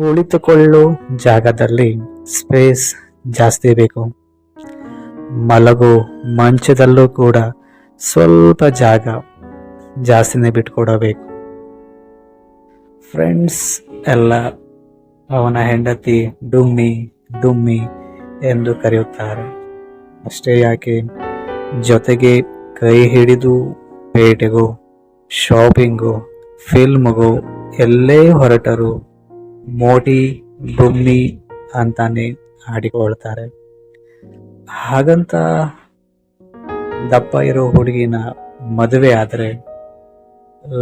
ಕುಳಿತುಕೊಳ್ಳೋ ಜಾಗದಲ್ಲಿ ಸ್ಪೇಸ್ ಜಾಸ್ತಿ ಬೇಕು. ಮಲಗೋ ಮಂಚದಲ್ಲೂ ಕೂಡ ಸ್ವಲ್ಪ ಜಾಗ ಜಾಸ್ತಿನೇ ಬಿಟ್ಕೊಡಬೇಕು. ಫ್ರೆಂಡ್ಸ್ ಎಲ್ಲ ಅವನ ಹೆಂಡತಿ ಡುಮ್ಮಿ ಡುಮ್ಮಿ ಎಂದು ಕರೆಯುತ್ತಾರೆ. ಅಷ್ಟೇ ಯಾಕೆ? ಜೊತೆಗೆ ಕೈ ಹಿಡಿದು ಪೇಟೆಗೂ ಶಾಪಿಂಗು ಫಿಲ್ಮ್ಗೂ ಎಲ್ಲೇ ಹೊರಟರು ಮೋಟಿ ಡುಮ್ಮಿ ಅಂತಾನೆ ಆಡಿಕೊಳ್ತಾರೆ ಹಾಗಂತ ದಪ್ಪ ಇರೋ ಹುಡುಗಿನ ಮದುವೆ ಆದರೆ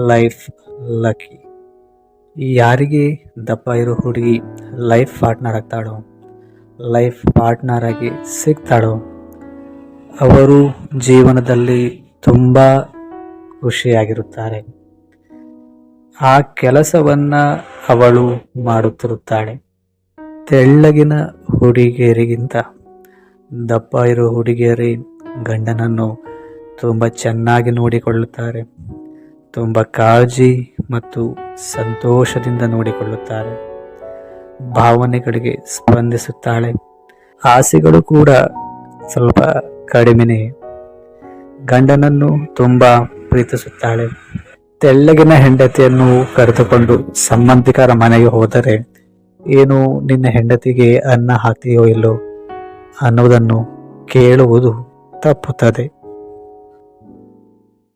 ಲೈಫ್ ಲಕ್ಕಿ. ಯಾರಿಗೆ ದಪ್ಪ ಇರೋ ಹುಡುಗಿ ಲೈಫ್ ಪಾರ್ಟ್ನರ್ ಆಗ್ತಾಳೋ, ಲೈಫ್ ಪಾರ್ಟ್ನರ್ ಆಗಿ ಸಿಗ್ತಾಳೋ, ಅವರು ಜೀವನದಲ್ಲಿ ತುಂಬ ಖುಷಿಯಾಗಿರುತ್ತಾರೆ. ಆ ಕೆಲಸವನ್ನ ಅವಳು ಮಾಡುತ್ತಿರುತ್ತಾಳೆ. ತೆಳ್ಳಗಿನ ಹುಡುಗಿಯರಿಗಿಂತ ದಪ್ಪ ಇರೋ ಹುಡುಗಿಯರೇ ಗಂಡನನ್ನು ತುಂಬ ಚೆನ್ನಾಗಿ ನೋಡಿಕೊಳ್ಳುತ್ತಾರೆ. ತುಂಬ ಕಾಳಜಿ ಮತ್ತು ಸಂತೋಷದಿಂದ ನೋಡಿಕೊಳ್ಳುತ್ತಾರೆ. ಭಾವನೆಗಳಿಗೆ ಸ್ಪಂದಿಸುತ್ತಾಳೆ. ಆಸೆಗಳು ಕೂಡ ಸ್ವಲ್ಪ ಕಡಿಮೆನೇ. ಗಂಡನನ್ನು ತುಂಬ ಪ್ರೀತಿಸುತ್ತಾಳೆ. ತೆಳ್ಳಗಿನ ಹೆಂಡತಿಯನ್ನು ಕರೆದುಕೊಂಡು ಸಂಬಂಧಿಕರ ಮನೆಗೆ ಹೋದರೆ ಏನು ನಿನ್ನ ಹೆಂಡತಿಗೆ ಅನ್ನ ಹಾಕ್ತೀಯೋ ಇಲ್ಲೋ ಅನ್ನೋದನ್ನು ಕೇಳುವುದು ತಪ್ಪುತ್ತದೆ.